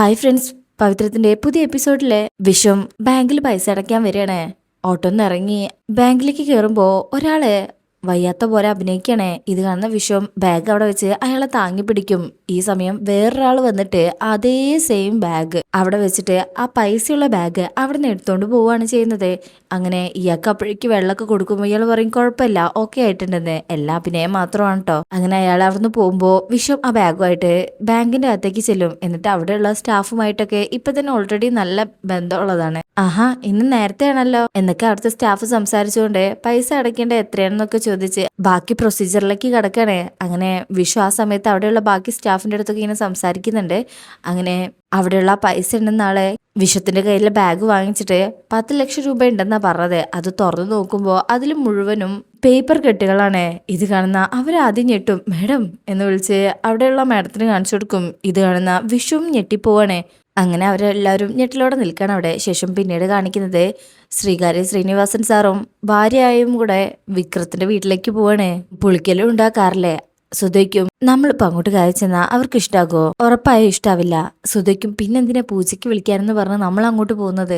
Hi friends പവിത്രത്തിന്റെ പുതിയ എപ്പിസോഡിലെ വിഷം ബാങ്കിൽ പൈസ അടയ്ക്കാൻ വരികയാണ്. ഓട്ടോന്ന് ഇറങ്ങി ബാങ്കിലേക്ക് കയറുമ്പോ ഒരാൾ വയ്യാത്ത പോലെ അഭിനയിക്കണേ. ഇത് കാണുന്ന വിഷയം ബാഗ് അവിടെ വെച്ച് അയാളെ താങ്ങി പിടിക്കും. ഈ സമയം വേറൊരാൾ വന്നിട്ട് അതേ സെയിം ബാഗ് അവിടെ വെച്ചിട്ട് ആ പൈസയുള്ള ബാഗ് അവിടെ നിന്ന് എടുത്തോണ്ട് പോവുകയാണ് ചെയ്യുന്നത്. അങ്ങനെ ഇയാൾക്ക് അപ്പോഴേക്ക് വെള്ളമൊക്കെ കൊടുക്കുമ്പോൾ ഇയാൾ പറയും കുഴപ്പമില്ല ഓക്കെ ആയിട്ടുണ്ടെന്ന്. എല്ലാ അഭിനയം മാത്രമാണ് കേട്ടോ അങ്ങനെ അയാൾ അവിടുന്ന് പോകുമ്പോൾ വിഷം ആ ബാഗുമായിട്ട് ബാങ്കിന്റെ അകത്തേക്ക് ചെല്ലും. എന്നിട്ട് അവിടെയുള്ള സ്റ്റാഫുമായിട്ടൊക്കെ ഇപ്പൊ തന്നെ ഓൾറെഡി നല്ല ബന്ധമുള്ളതാണ്. ആഹാ ഇന്ന് നേരത്തെയാണല്ലോ. എന്നൊക്കെ അവിടുത്തെ സ്റ്റാഫ് സംസാരിച്ചുകൊണ്ട് പൈസ അടയ്ക്കേണ്ട എത്രയാണെന്നൊക്കെ ചോദിച്ച് ബാക്കി പ്രൊസീജിയറിലേക്ക് കിടക്കണേ. അങ്ങനെ വിഷു ആ സമയത്ത് അവിടെയുള്ള ബാക്കി സ്റ്റാഫിന്റെ അടുത്തൊക്കെ ഇങ്ങനെ സംസാരിക്കുന്നുണ്ട്. അങ്ങനെ അവിടെയുള്ള പൈസ ഉണ്ടെന്ന ആളെ വിഷത്തിന്റെ കയ്യിൽ ബാഗ് വാങ്ങിച്ചിട്ട് പത്ത് ലക്ഷം രൂപ ഉണ്ടെന്നാ പറഞ്ഞത്. അത് തുറന്നു നോക്കുമ്പോൾ അതിൽ മുഴുവനും പേപ്പർ കെട്ടുകളാണ്. ഇത് കാണുന്ന അവരാദ്യം ഞെട്ടും. മേഡം എന്ന് വിളിച്ച് അവിടെയുള്ള മാഡത്തിന് കാണിച്ചു കൊടുക്കും. ഇത് കാണുന്ന വിഷുവും ഞെട്ടിപ്പോവാണേ. അങ്ങനെ അവരെല്ലാവരും ഞെട്ടിലോടെ നിൽക്കണം അവിടെ. ശേഷം പിന്നീട് കാണിക്കുന്നത് ശ്രീകാര്യ ശ്രീനിവാസൻ സാറും ഭാര്യയായും കൂടെ വിക്രത്തിന്റെ വീട്ടിലേക്ക് പോവാണ്. പുളിക്കലും ഉണ്ടാക്കാറില്ലേ? സുധയ്ക്കും നമ്മളിപ്പോ അങ്ങോട്ട് കയറി ചെന്നാൽ അവർക്ക് ഇഷ്ടാകോ ഉറപ്പായും ഇഷ്ടാവില്ല. സുധയ്ക്കും പിന്നെന്തിനാ പൂജയ്ക്ക് വിളിക്കാനെന്ന് പറഞ്ഞ് നമ്മൾ അങ്ങോട്ട് പോകുന്നത്?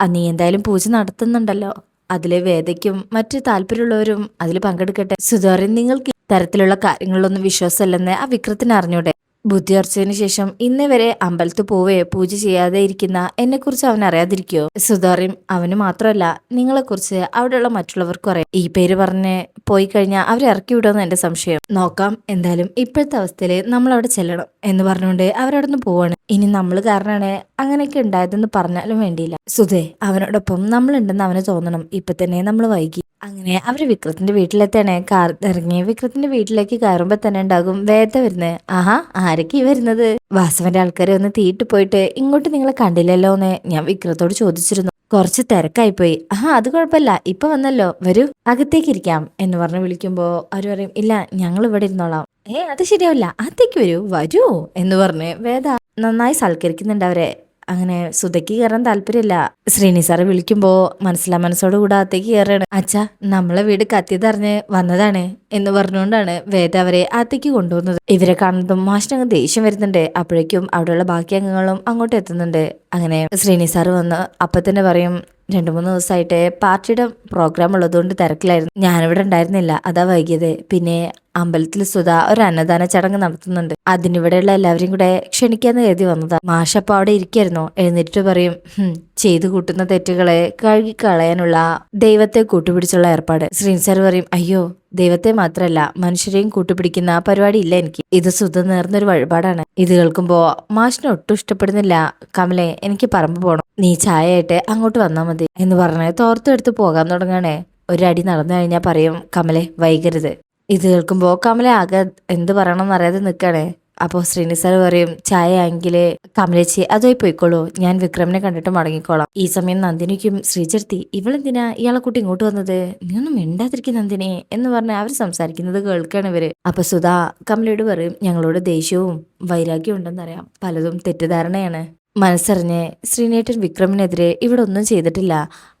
നീ എന്തായാലും പൂജ നടത്തുന്നുണ്ടല്ലോ. അതിലെ വേദയ്ക്കും മറ്റു താല്പര്യമുള്ളവരും അതിൽ പങ്കെടുക്കട്ടെ. സുധോറിൻ നിങ്ങൾക്ക് തരത്തിലുള്ള കാര്യങ്ങളിലൊന്നും വിശ്വാസമല്ലെന്ന് ആ വിക്രത്തിന് അറിഞ്ഞൂടെ? ബുദ്ധിയർച്ചതിന് ശേഷം ഇന്ന് വരെ അമ്പലത്തിൽ പോവേ പൂജ ചെയ്യാതെ ഇരിക്കുന്ന എന്നെക്കുറിച്ച് അവൻ അറിയാതിരിക്കോ? സുധാറിയും അവന് മാത്രമല്ല നിങ്ങളെക്കുറിച്ച് അവിടെയുള്ള മറ്റുള്ളവർക്കും അറിയാം. ഈ പേര് പറഞ്ഞ് പോയി കഴിഞ്ഞാൽ അവരെ ഇറക്കി വിടുമെന്ന് എന്റെ സംശയം. നോക്കാം എന്തായാലും ഇപ്പോഴത്തെ അവസ്ഥയിൽ നമ്മൾ അവിടെ ചെല്ലണം എന്ന് പറഞ്ഞുകൊണ്ട് അവരവിടെ നിന്ന് പോവാണ്. ഇനി നമ്മൾ കാരണമാണ് അങ്ങനെയൊക്കെ ഉണ്ടായതെന്ന് പറഞ്ഞാലും വേണ്ടിയില്ല. സുധേ അവനോടൊപ്പം നമ്മളുണ്ടെന്ന് അവന് തോന്നണം. ഇപ്പൊ തന്നെ നമ്മൾ വൈകി. അങ്ങനെ അവർ വിക്രത്തിന്റെ വീട്ടിലെത്താണ് കാർ ഇറങ്ങി വിക്രത്തിന്റെ വീട്ടിലേക്ക് കയറുമ്പോൾ തന്നെ ഉണ്ടാകും വേദ വരുന്നത്. ആഹാ ആരൊക്കെ ഈ വരുന്നത്? വാസവന്റെ ആൾക്കാരെ ഒന്ന് തീയിട്ട് പോയിട്ട് ഇങ്ങോട്ട് നിങ്ങളെ കണ്ടില്ലല്ലോ എന്ന് ഞാൻ വിക്രത്തോട് ചോദിച്ചിരുന്നു. കുറച്ച് തിരക്കായിപ്പോയി. ആഹാ അത് കുഴപ്പമില്ല. ഇപ്പൊ വന്നല്ലോ. വരൂ അകത്തേക്ക് ഇരിക്കാം എന്ന് പറഞ്ഞ് വിളിക്കുമ്പോ അവർ പറയും ഇല്ല ഞങ്ങൾ ഇവിടെ ഇരുന്നോളാം. ഏ അത് ശരിയാവില്ല. അകത്തേക്ക് വരൂ. വരൂ എന്ന് പറഞ്ഞ് വേദ നന്നായി സൽക്കരിക്കുന്നുണ്ട് അവരെ. അങ്ങനെ സുധയ്ക്ക് കയറാൻ താല്പര്യമില്ല. ശ്രീനി സാറ് വിളിക്കുമ്പോ മനസ്സിലാ മനസ്സോട് കൂടാത്തേക്ക് കയറാണ് അച്ഛാ നമ്മളെ വീട് കത്തിയതറിഞ്ഞ് വന്നതാണ് എന്ന് പറഞ്ഞുകൊണ്ടാണ് വേദ അവരെ അകത്തേക്ക് കൊണ്ടുവന്നത്. ഇവരെ കാണുന്നതും മാഷിനങ്ങ് ദേഷ്യം വരുന്നുണ്ട്. അപ്പോഴേക്കും അവിടെയുള്ള ബാക്കി അംഗങ്ങളും അങ്ങോട്ട് എത്തുന്നുണ്ട്. അങ്ങനെ ശ്രീനി സാറ് വന്ന് അപ്പൊ തന്നെ പറയും രണ്ടു മൂന്ന് ദിവസമായിട്ട് പാർട്ടിയുടെ പ്രോഗ്രാം ഉള്ളതുകൊണ്ട് തിരക്കിലായിരുന്നു. ഞാനിവിടെ ഉണ്ടായിരുന്നില്ല. അതാ വൈകിയത്. പിന്നെ അമ്പലത്തിൽ സുധ ഒരു അന്നദാന ചടങ്ങ് നടത്തുന്നുണ്ട്. അതിനിവിടെയുള്ള എല്ലാവരും കൂടെ ക്ഷണിക്കാന്ന് കരുതി വന്നതാ. മാഷപ്പ അവിടെ ഇരിക്കായിരുന്നു. എഴുന്നേറ്റ് പറയും "ഹും, ചെയ്തു കൂട്ടുന്ന തെറ്റുകളെ കഴുകി കളയാനുള്ള ദൈവത്തെ കൂട്ടുപിടിച്ചുള്ള ഏർപ്പാട്. ശ്രീൻ സാർ പറയും അയ്യോ ദൈവത്തെ മാത്രല്ല മനുഷ്യരെയും കൂട്ടുപിടിക്കുന്ന പരിപാടി ഇല്ല എനിക്ക്. ഇത് സുധ നേർന്നൊരു വഴിപാടാണ്. ഇത് കേൾക്കുമ്പോ മാഷിനെ ഒട്ടും ഇഷ്ടപ്പെടുന്നില്ല. കമലെ എനിക്ക് പറമ്പ് പോണം. നീ ചായയായിട്ട് അങ്ങോട്ട് വന്നാ മതി. എന്ന് പറഞ്ഞ് തോർത്തെടുത്ത് പോകാൻ തുടങ്ങാണേ. ഒരടി നടന്നു കഴിഞ്ഞാൽ പറയും കമലെ വൈകരുത്. ഇത് കേൾക്കുമ്പോൾ കമല ആകെ എന്ത് പറയണം എന്നറിയാതെ നിൽക്കണേ അപ്പോൾ ശ്രീനി സാർ പറയും ചായ ആണെങ്കിൽ കമലേച്ചി അതായി പോയിക്കോളൂ. ഞാൻ വിക്രമിനെ കണ്ടിട്ട് മടങ്ങിക്കോളാം. ഈ സമയം നന്ദിനിക്കും ശ്രീചർത്തി ഇവളെന്തിനാ ഇയാളെ കുട്ടി ഇങ്ങോട്ട് വന്നത്? നീ മിണ്ടാതിരിക്കും നന്ദിനി എന്ന് പറഞ്ഞ് അവർ സംസാരിക്കുന്നത് കേൾക്കുകയാണ് ഇവർ. അപ്പൊ സുധാ കമലയോട് പറയും ഞങ്ങളോട് ദേഷ്യവും വൈരാഗ്യവും ഉണ്ടെന്നറിയാം പലതും തെറ്റിദ്ധാരണയാണ്. മനസ്സറിഞ്ഞ് ശ്രീനേട്ടൻ വിക്രമിനെതിരെ ഇവിടെ ഒന്നും ചെയ്തിട്ടില്ല.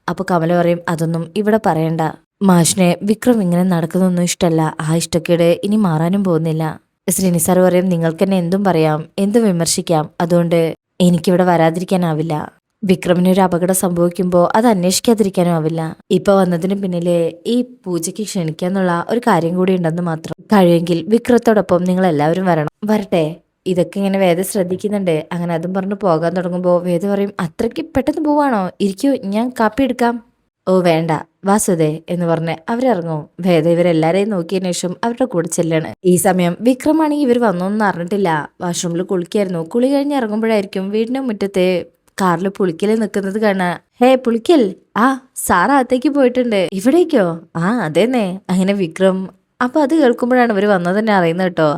അപ്പൊ കമല പറയും അതൊന്നും ഇവിടെ പറയണ്ട. മാഷിനെ വിക്രം ഇങ്ങനെ നടക്കുന്നൊന്നും ഇഷ്ടമല്ല ആ ഇഷ്ടക്കേട് ഇനി മാറാനും പോകുന്നില്ല. ശ്രീനി സാർ പറയും നിങ്ങൾക്ക് എന്നെ എന്തും പറയാം എന്തും വിമർശിക്കാം. അതുകൊണ്ട് എനിക്കിവിടെ വരാതിരിക്കാനാവില്ല. വിക്രമിന് ഒരു അപകടം സംഭവിക്കുമ്പോൾ അത് അന്വേഷിക്കാതിരിക്കാനും ആവില്ല. ഇപ്പൊ വന്നതിന് പിന്നിൽ ഈ പൂജയ്ക്ക് ക്ഷണിക്കാന്നുള്ള ഒരു കാര്യം കൂടി ഉണ്ടെന്ന് മാത്രം. കഴിയുമെങ്കിൽ വിക്രത്തോടൊപ്പം നിങ്ങൾ എല്ലാവരും വരണം. വരട്ടെ. ഇതൊക്കെ ഇങ്ങനെ വേദ ശ്രദ്ധിക്കുന്നുണ്ട്. അങ്ങനെ അതും പറഞ്ഞു പോകാൻ തുടങ്ങുമ്പോൾ വേദ പറയും അത്രയ്ക്ക് പെട്ടെന്ന് പോവാണോ? ഇരിക്കൂ ഞാൻ കാപ്പി എടുക്കാം. ഓ വേണ്ട വാസുദേ എന്ന് പറഞ്ഞ് അവരിറങ്ങും. വേദ ഇവരെല്ലാരെയും നോക്കിയതിനു ശേഷം അവരുടെ കൂടെ ചെല്ലാണ്. ഈ സമയം വിക്രമാണെങ്കിൽ ഇവർ വന്നൊന്നും അറിഞ്ഞിട്ടില്ല. വാഷ്റൂമിൽ കുളിക്കായിരുന്നു. കുളി കഴിഞ്ഞ് ഇറങ്ങുമ്പോഴായിരിക്കും വീടിന്റെ മുറ്റത്തെ കാറിൽ പുളിക്കൽ നിൽക്കുന്നത് കാണാ ഹേ പുളിക്കൽ. ആ സാർ അകത്തേക്ക് പോയിട്ടുണ്ട്. ഇവിടേക്കോ? ആ അതേന്നെ. അങ്ങനെ വിക്രം അപ്പൊ അത് കേൾക്കുമ്പോഴാണ് ഇവർ വന്നത് തന്നെ അറിയുന്നത് കേട്ടോ.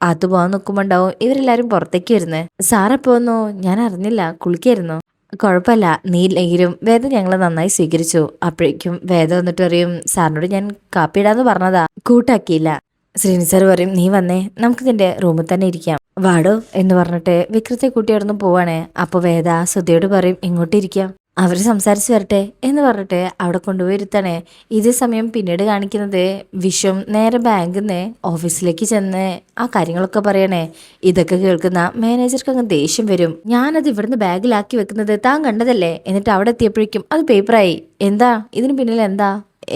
അത് പോകാൻ നിൽക്കുമ്പോണ്ടാവും ഇവരെല്ലാരും പുറത്തേക്ക് വരുന്നത് സാറെ പോന്നോ ഞാൻ അറിഞ്ഞില്ല. കുളിക്കായിരുന്നു? കുഴപ്പമില്ല. നീ ഇല്ലെങ്കിലും വേദ ഞങ്ങളെ നന്നായി സ്വീകരിച്ചു. അപ്പോഴേക്കും വേദ വന്നിട്ട് പറയും സാറിനോട് ഞാൻ കാപ്പി ഇടാന്ന് പറഞ്ഞതാ. കൂട്ടാക്കിയില്ല. ശ്രീനി സാർ പറയും നീ വന്നേ. നമുക്ക് നിന്റെ റൂമിൽ തന്നെ ഇരിക്കാം. വാടോ എന്ന് പറഞ്ഞിട്ട് വിക്രത്തെ കൂട്ടി അവിടെ നിന്ന് പോവാണേ. അപ്പൊ വേദ സുധയോട് പറയും ഇങ്ങോട്ട് ഇരിക്കാം. അവർ സംസാരിച്ചു വരട്ടെ എന്ന് പറഞ്ഞിട്ട് അവിടെ കൊണ്ടുപോയിരുത്തണേ. ഇതേ സമയം പിന്നീട് കാണിക്കുന്നത് വിശ്വം നേരെ ബാങ്കിൽ നിന്ന് ഓഫീസിലേക്ക് ചെന്ന് ആ കാര്യങ്ങളൊക്കെ പറയണേ. ഇതൊക്കെ കേൾക്കുന്ന മാനേജർക്ക് അങ്ങ് ദേഷ്യം വരും. ഞാനത് ഇവിടുന്ന് ബാഗിലാക്കി വെക്കുന്നത് താൻ കണ്ടതല്ലേ? എന്നിട്ട് അവിടെ എത്തിയപ്പോഴേക്കും അത് പേപ്പറായി. എന്താ? ഇതിന് പിന്നിൽ എന്താ?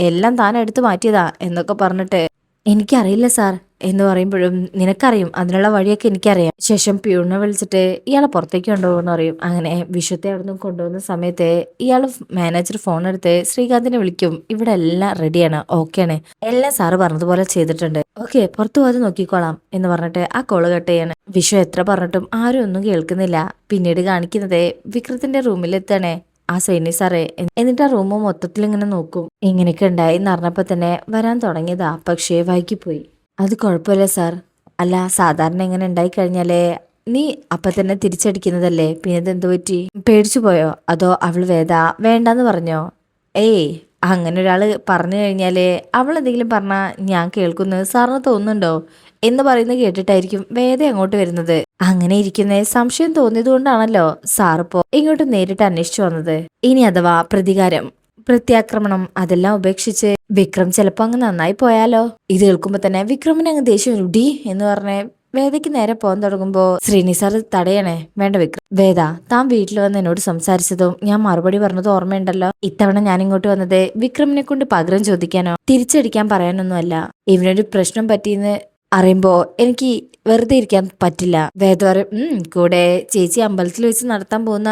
എല്ലാം താൻ എടുത്തു മാറ്റിയതാ എന്നൊക്കെ പറഞ്ഞിട്ട്. എനിക്കറിയില്ല സാർ. എന്ന് പറയുമ്പോഴും നിനക്കറിയും അതിനുള്ള വഴിയൊക്കെ എനിക്കറിയാം. ശേഷം പ്യൂണിനെ വിളിച്ചിട്ട് ഇയാളെ പുറത്തേക്ക് കൊണ്ടുപോകുമെന്ന് പറയും. അങ്ങനെ വിശ്വത്തെ അവിടെ നിന്ന് കൊണ്ടുപോകുന്ന സമയത്ത് ഇയാൾ മാനേജർ ഫോൺ എടുത്ത് ശ്രീകാന്തിനെ വിളിക്കും. ഇവിടെ എല്ലാം റെഡിയാണ് ഓക്കെയാണ് എല്ലാം സാറ് പറഞ്ഞതുപോലെ ചെയ്തിട്ടുണ്ട്. ഓക്കെ പുറത്തു പോകാതെ നോക്കിക്കോളാം എന്ന് പറഞ്ഞിട്ട് ആ കോൾ കട്ട് ചെയ്യാണ്. വിശ്വ എത്ര പറഞ്ഞിട്ടും ആരും ഒന്നും കേൾക്കുന്നില്ല. പിന്നീട് കാണിക്കുന്നത് വിക്രത്തിന്റെ റൂമിലെത്തണേ ആ സൈനി സാറേ എന്നിട്ട് ആ റൂം മൊത്തത്തിൽ ഇങ്ങനെ നോക്കും. ഇങ്ങനെയൊക്കെ ഉണ്ടായി എന്ന് അറിഞ്ഞപ്പോ തന്നെ വരാൻ തുടങ്ങിയതാ. പക്ഷേ വൈകിപ്പോയി. അത് കുഴപ്പമില്ല സാർ. അല്ല സാധാരണ എങ്ങനെ ഉണ്ടായി കഴിഞ്ഞാലേ നീ അപ്പം തന്നെ തിരിച്ചടിക്കുന്നതല്ലേ? പിന്നെ ഇതെന്ത് പറ്റി? പേടിച്ചു പോയോ? അതോ അവൾ വേദ വേണ്ടാന്ന് പറഞ്ഞോ? ഏയ് അങ്ങനെ ഒരാൾ പറഞ്ഞു കഴിഞ്ഞാൽ അവൾ എന്തെങ്കിലും പറഞ്ഞാൽ ഞാൻ കേൾക്കുന്നത് സാറിന് തോന്നുന്നുണ്ടോ? എന്ന് പറയുന്നത് കേട്ടിട്ടായിരിക്കും വേദ അങ്ങോട്ട് വരുന്നത്. അങ്ങനെ ഇരിക്കുന്ന സംശയം തോന്നിയത് കൊണ്ടാണല്ലോ സാറിപ്പോ ഇങ്ങോട്ട് നേരിട്ട് അന്വേഷിച്ചു വന്നത്. ഇനി അഥവാ പ്രതികാരം പ്രത്യാക്രമണം അതെല്ലാം ഉപേക്ഷിച്ച് വിക്രം ചിലപ്പോ അങ്ങ് നന്നായി പോയാലോ? ഇത് കേൾക്കുമ്പോ തന്നെ വിക്രമിന് അങ്ങ് ദേഷ്യം ഡി എന്ന് പറഞ്ഞ് വേദയ്ക്ക് നേരെ പോകാൻ തുടങ്ങുമ്പോ ശ്രീനി സാർ തടയണേ. വേണ്ട വിക്രം. വേദ താൻ വീട്ടിൽ വന്ന് എന്നോട് സംസാരിച്ചതും ഞാൻ മറുപടി പറഞ്ഞതും ഓർമ്മയുണ്ടല്ലോ. ഇത്തവണ ഞാൻ ഇങ്ങോട്ട് വന്നത് വിക്രമിനെ കൊണ്ട് പകരം ചോദിക്കാനോ തിരിച്ചടിക്കാൻ പറയാനൊന്നുമല്ല. ഇവനൊരു പ്രശ്നം പറ്റിയെന്ന് അറിയുമ്പോ എനിക്ക് വെറുതെ ഇരിക്കാൻ പറ്റില്ല. വേദ പറയും കൂടെ ചേച്ചി അമ്പലത്തിൽ വെച്ച് നടത്താൻ പോകുന്ന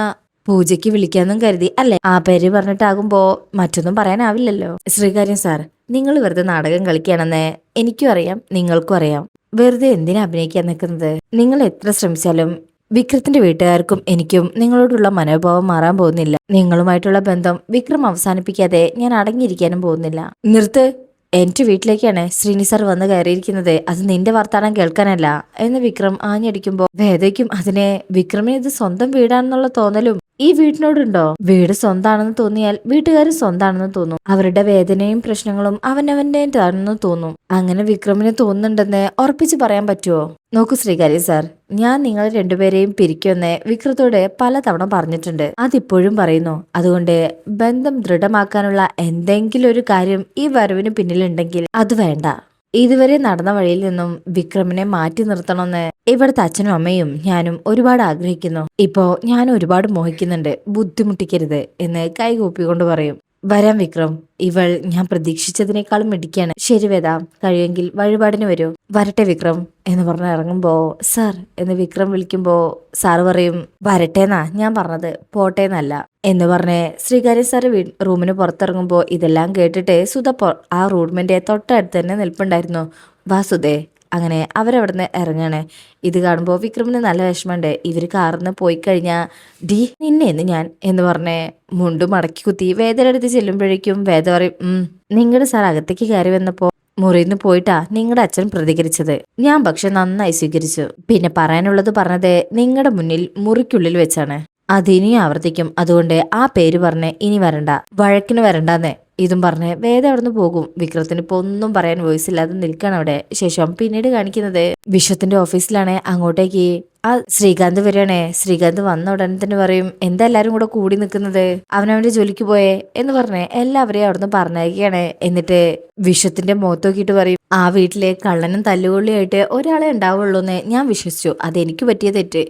പൂജയ്ക്ക് വിളിക്കാന്നും കരുതി അല്ലെ? ആ പേര് പറഞ്ഞിട്ടാകുമ്പോ മറ്റൊന്നും പറയാനാവില്ലല്ലോ. ശ്രീകാര്യം സാർ നിങ്ങൾ വെറുതെ നാടകം കളിക്കുകയാണെന്ന് എനിക്കും അറിയാം നിങ്ങൾക്കും അറിയാം. വെറുതെ എന്തിനാ അഭിനയിക്കാൻ നിൽക്കുന്നത്? നിങ്ങൾ എത്ര ശ്രമിച്ചാലും വിക്രത്തിന്റെ വീട്ടുകാർക്കും എനിക്കും നിങ്ങളോടുള്ള മനോഭാവം മാറാൻ പോകുന്നില്ല. നിങ്ങളുമായിട്ടുള്ള ബന്ധം വിക്രം അവസാനിപ്പിക്കാതെ ഞാൻ അടങ്ങിയിരിക്കാനും പോകുന്നില്ല. നിർത്ത്. എന്റെ വീട്ടിലേക്കാണ് ശ്രീനി സാർ വന്ന് കയറിയിരിക്കുന്നത്. അത് നിന്റെ വർത്താനം കേൾക്കാനല്ല എന്ന് വിക്രം ആഞ്ഞടിക്കുമ്പോ വേദയ്ക്കും അതിനെ വിക്രമിന് ഇത് സ്വന്തം വീടാണെന്നുള്ള തോന്നലും ഈ വീട്ടിനോടുണ്ടോ? വീട് സ്വന്താണെന്ന് തോന്നിയാൽ വീട്ടുകാർ സ്വന്താണെന്ന് തോന്നും. അവരുടെ വേദനയും പ്രശ്നങ്ങളും അവനവന്റെ അവനവന്റെതാണെന്ന് തോന്നും. അങ്ങനെ വിക്രമിന് തോന്നുന്നുണ്ടെന്ന് ഉറപ്പിച്ച് പറയാൻ പറ്റുമോ നോക്കൂ ശ്രീകാരി സാർ ഞാൻ നിങ്ങൾ രണ്ടുപേരെയും പിരിക്കുമെന്ന് വിക്രത്തോട് പലതവണ പറഞ്ഞിട്ടുണ്ട്. അതിപ്പോഴും പറയുന്നു അതുകൊണ്ട് ബന്ധം ദൃഢമാക്കാനുള്ള എന്തെങ്കിലും ഒരു കാര്യം ഈ വരവിന് പിന്നിലുണ്ടെങ്കിൽ അത് വേണ്ട. ഇതുവരെ നടന്ന വഴിയിൽ നിന്നും വിക്രമിനെ മാറ്റി നിർത്തണമെന്ന് ഇവിടുത്തെ അച്ഛനും അമ്മയും ഞാനും ഒരുപാട് ആഗ്രഹിക്കുന്നു. ഇപ്പോ ഞാൻ ഒരുപാട് മോഹിക്കുന്നുണ്ട്. ബുദ്ധിമുട്ടിക്കരുത് എന്ന് കൈകൂപ്പിക്കൊണ്ട് പറയും. വരാം വിക്രം. ഇവൾ ഞാൻ പ്രതീക്ഷിച്ചതിനേക്കാളും മിടിക്കാണ് ശരി വേദ കഴിയുമെങ്കിൽ വഴിപാടിന് വരൂ. വരട്ടെ വിക്രം എന്ന് പറഞ്ഞ് ഇറങ്ങുമ്പോ സാർ എന്ന് വിക്രം വിളിക്കുമ്പോ സാർ പറയും വരട്ടേന്നാ ഞാൻ പറഞ്ഞത് പോട്ടേന്നല്ല. എന്ന് പറഞ്ഞ് ശ്രീകാര്യ സാറ് വീ റൂമിന് പുറത്തിറങ്ങുമ്പോൾ ഇതെല്ലാം കേട്ടിട്ട് സുധ ആ റൂമിന്റെ തൊട്ടടുത്ത് തന്നെ നിൽപ്പുണ്ടായിരുന്നു. വാ സുധേ അങ്ങനെ അവരവിടുന്ന് ഇറങ്ങാണ്. ഇത് കാണുമ്പോൾ വിക്രമിന് നല്ല വിഷമമുണ്ട്. ഇവർ കാറിന്ന് പോയി കഴിഞ്ഞാൽ ഡി നിന്നെയെന്ന് ഞാൻ എന്ന് പറഞ്ഞ് മുണ്ടു മടക്കി കുത്തി വേദയുടെ അടുത്ത് ചെല്ലുമ്പോഴേക്കും വേദ പറയും നിങ്ങളുടെ സാർ അകത്തേക്ക് കയറി വന്നപ്പോൾ മുറിയിൽ നിന്ന് പോയിട്ടാ നിങ്ങളുടെ അച്ഛൻ പ്രതികരിച്ചത്. ഞാൻ പക്ഷെ നന്നായി സ്വീകരിച്ചു. പിന്നെ പറയാനുള്ളത് പറഞ്ഞത് നിങ്ങളുടെ മുന്നിൽ മുറിക്കുള്ളിൽ വെച്ചാണ്. അതിനി ആവർത്തിക്കും. അതുകൊണ്ട് ആ പേര് പറഞ്ഞ് ഇനി വരണ്ട. വഴക്കിന് വരണ്ടാന്ന് ഇതും പറഞ്ഞ് വേദ അവിടുന്ന് പോകും. വിക്രത്തിന് ഇപ്പൊ ഒന്നും പറയാൻ വോയിസ് ഇല്ലാതെ നിൽക്കണം അവിടെ. ശേഷം പിന്നീട് കാണിക്കുന്നത് വിശ്വത്തിന്റെ ഓഫീസിലാണ് അങ്ങോട്ടേക്ക് ആ ശ്രീകാന്ത് വരികയാണേ. ശ്രീകാന്ത് വന്ന ഉടനെ തന്നെ പറയും എന്താ എല്ലാരും കൂടെ കൂടി നിൽക്കുന്നത്? അവനവന്റെ ജോലിക്ക് പോയേ? എന്ന് പറഞ്ഞ് എല്ലാവരെയും അവിടുന്ന് പറഞ്ഞയക്കുകയാണ്. എന്നിട്ട് വിശ്വത്തിന്റെ മുഖത്ത് നോക്കിയിട്ട് പറയും ആ വീട്ടിലെ കള്ളനും തല്ലുകൊള്ളിയായിട്ട് ഒരാളെ ഉണ്ടാവുള്ളൂ എന്ന് ഞാൻ വിശ്വസിച്ചു. അതെനിക്ക് പറ്റിയ തെറ്റ്.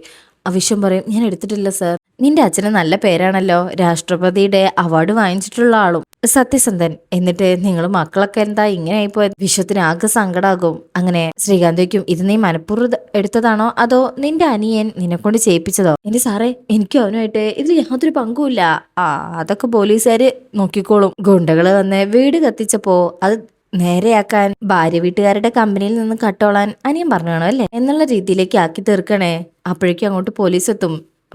അവിശ്വം പറയും ഞാൻ എടുത്തിട്ടില്ല സർ. നിന്റെ അച്ഛന് നല്ല പേരാണല്ലോ. രാഷ്ട്രപതിയുടെ അവാർഡ് വാങ്ങിച്ചിട്ടുള്ള ആളും. സത്യസന്ധൻ എന്നിട്ട് നിങ്ങൾ മക്കളൊക്കെ എന്താ ഇങ്ങനെ ആയിപ്പോയത്? വിശ്വത്തിന് ആകെ സങ്കടാകും. അങ്ങനെ ശ്രീകാന്ത് ഇത് നീ മനഃപൂർവം എടുത്തതാണോ? അതോ നിന്റെ അനിയൻ നിന്നെ കൊണ്ട് ചെയ്യിപ്പിച്ചതോ? എന്റെ സാറേ എനിക്കും അവനുമായിട്ട് ഇതിൽ യാതൊരു പങ്കുമില്ല. ആ അതൊക്കെ പോലീസുകാര് നോക്കിക്കോളും. ഗുണ്ടകൾ വന്ന് വീട് കത്തിച്ചപ്പോ അത് നേരെയാക്കാൻ ഭാര്യ വീട്ടുകാരുടെ കമ്പനിയിൽ നിന്ന് കട്ടോളാൻ അനിയൻ പറഞ്ഞു അല്ലേ? എന്നുള്ള രീതിയിലേക്ക് ആക്കി തീർക്കണേ. അപ്പോഴേക്കും അങ്ങോട്ട് പോലീസ് എത്തും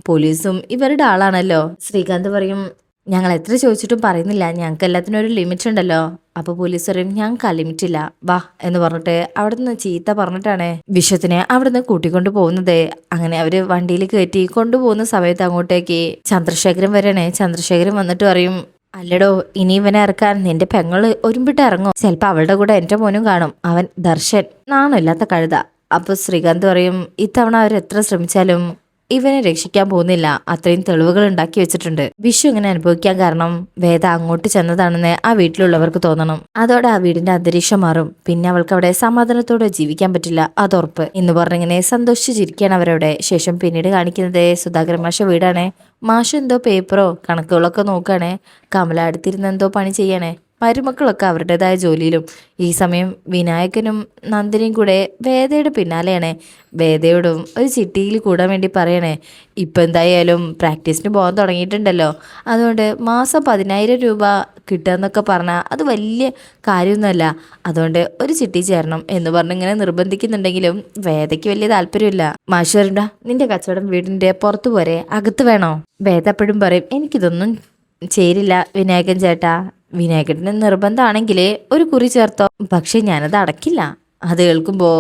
പോലീസും ഇവരുടെ ആളാണല്ലോ. ശ്രീകാന്ത് പറയും ഞങ്ങൾ എത്ര ചോദിച്ചിട്ടും പറയുന്നില്ല. ഞങ്ങൾക്ക് എല്ലാത്തിനും ഒരു ലിമിറ്റ് ഉണ്ടല്ലോ. അപ്പൊ പോലീസ് പറയും ഞങ്ങൾക്ക് ആ ലിമിറ്റ് ഇല്ല. വാ എന്ന് പറഞ്ഞിട്ട് അവിടെ നിന്ന് ചീത്ത പറഞ്ഞിട്ടാണ് വിശ്വത്തിനെ അവിടെ നിന്ന് കൂട്ടിക്കൊണ്ട് പോകുന്നത്. അങ്ങനെ അവർ വണ്ടിയിൽ കയറ്റി കൊണ്ടുപോകുന്ന സമയത്ത് അങ്ങോട്ടേക്ക് ചന്ദ്രശേഖരൻ വരണേ. ചന്ദ്രശേഖരൻ വന്നിട്ട് പറയും അല്ലടോ ഇനി ഇവനെ ഇറക്കാൻ നിന്റെ പെങ്ങൾ ഒരുമ്പിട്ട് ഇറങ്ങും. ചിലപ്പോ അവളുടെ കൂടെ എന്റെ മോനും കാണും. അവൻ ദർശൻ. നാണില്ലാത്ത കഴുത. അപ്പൊ ശ്രീകാന്ത് പറയും ഇത്തവണ അവർ എത്ര ശ്രമിച്ചാലും ഇവനെ രക്ഷിക്കാൻ പോകുന്നില്ല. അത്രയും തെളിവുകൾ ഉണ്ടാക്കി വെച്ചിട്ടുണ്ട്. വിഷു ഇങ്ങനെ അനുഭവിക്കാൻ കാരണം വേദ അങ്ങോട്ട് ചെന്നതാണെന്ന് ആ വീട്ടിലുള്ളവർക്ക് തോന്നണം. അതോടെ ആ വീടിന്റെ അന്തരീക്ഷം മാറും. പിന്നെ അവൾക്ക് അവിടെ സമാധാനത്തോടെ ജീവിക്കാൻ പറ്റില്ല. അതുറപ്പ് എന്ന് പറഞ്ഞിങ്ങനെ സന്തോഷിച്ച് ചിരിക്കുകയാണ് അവരവിടെ. ശേഷം പിന്നീട് കാണിക്കുന്നത് സുധാകരൻ മാഷ വീടാണ്. മാഷ് എന്തോ പേപ്പറോ കണക്കുകളൊക്കെ നോക്കുകയാണേ കമല അടുത്തിരുന്ന് എന്തോ പണി ചെയ്യണേ. മരുമക്കളൊക്കെ അവരുടേതായ ജോലിയിലും. ഈ സമയം വിനായകനും നന്ദിനിയും കൂടെ വേദയുടെ പിന്നാലെയാണ്. വേദയോടും ഒരു ചിട്ടിയിൽ കൂടാൻ വേണ്ടി പറയണേ ഇപ്പം എന്തായാലും പ്രാക്ടീസിന് പോകാൻ തുടങ്ങിയിട്ടുണ്ടല്ലോ. അതുകൊണ്ട് മാസം പതിനായിരം രൂപ കിട്ടുക പറഞ്ഞാൽ അത് വലിയ കാര്യമൊന്നുമല്ല. അതുകൊണ്ട് ഒരു ചിട്ടി ചേരണം എന്ന് പറഞ്ഞ് ഇങ്ങനെ നിർബന്ധിക്കുന്നുണ്ടെങ്കിലും വേദയ്ക്ക് വലിയ താല്പര്യമില്ല. മാഷ് വരണ്ട നിന്റെ കച്ചവടം വീടിന്റെ പുറത്തു പോരെ അകത്ത് വേണോ? വേദ എപ്പോഴും പറയും എനിക്കിതൊന്നും ചേരില്ല വിനായകൻ ചേട്ടാ. വിനായകന് നിർബന്ധമാണെങ്കിൽ ഒരു കുറി ചേർത്തോ. പക്ഷെ ഞാനത് അടക്കില്ല. അത് കേൾക്കുമ്പോൾ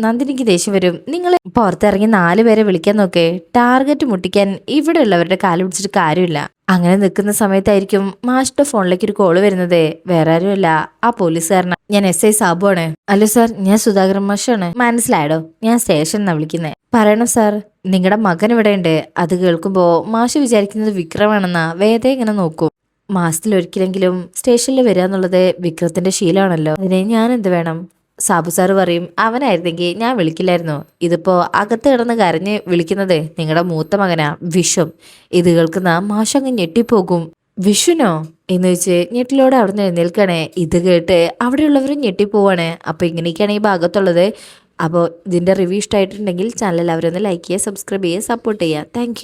നന്ദിനിക്ക് ദേഷ്യം വരും. നിങ്ങൾ പുറത്തിറങ്ങി നാല് പേരെ വിളിക്കാൻ നോക്കേ. ടാർഗറ്റ് മുട്ടിക്കാൻ ഇവിടെ ഉള്ളവരുടെ കാൽ പിടിച്ചിട്ട് കാര്യമില്ല. അങ്ങനെ നിൽക്കുന്ന സമയത്തായിരിക്കും മാസ്റ്റർ ഫോണിലേക്ക് ഒരു കോൾ വരുന്നത്. വേറെ ആരുമല്ല. ആ പോലീസുകാരനാണ് ഞാൻ എസ് ഐ സാബു ആണ്. അല്ല സാർ ഞാൻ സുധാകരൻ മാഷാണ്. മനസ്സിലായടോ ഞാൻ സ്റ്റേഷൻ എന്നാ വിളിക്കുന്നത് പറയണം സാർ നിങ്ങളുടെ മകൻ ഇവിടെ ഉണ്ട് അത് കേൾക്കുമ്പോൾ മാഷ് വിചാരിക്കുന്നത് വിക്രമാണെന്നാ. വേദ ഇങ്ങനെ നോക്കും. മാസത്തിൽ ഒരിക്കലെങ്കിലും സ്റ്റേഷനിൽ വരിക എന്നുള്ളത് വിക്രത്തിന്റെ ശീലമാണല്ലോ. അതിനെ ഞാൻ എന്ത് വേണം? സാബു സാറ് പറയും അവനായിരുന്നെങ്കിൽ ഞാൻ വിളിക്കില്ലായിരുന്നു? ഇതിപ്പോ അകത്ത് കിടന്ന് കരഞ്ഞ് വിളിക്കുന്നത് നിങ്ങളുടെ മൂത്ത മകനാ വിഷും. ഇത് കേൾക്കുന്ന മാഷങ്ങ് ഞെട്ടിപ്പോകും. വിഷുനോ? എന്ന് വെച്ച് ഞെട്ടിലോടെ അവിടെ നിന്ന് എഴുന്നേൽക്കണേ. ഇത് കേട്ട് അവിടെയുള്ളവരും ഞെട്ടിപ്പോവാണ്. അപ്പോൾ ഇങ്ങനെയൊക്കെയാണ് ഈ ഭാഗത്തുള്ളത്. അപ്പോൾ ഇതിന്റെ റിവ്യൂ ഇഷ്ടമായിട്ടുണ്ടെങ്കിൽ ചാനൽ അവരൊന്ന് ലൈക്ക് ചെയ്യുക സബ്സ്ക്രൈബ് ചെയ്യുക സപ്പോർട്ട് ചെയ്യുക. താങ്ക്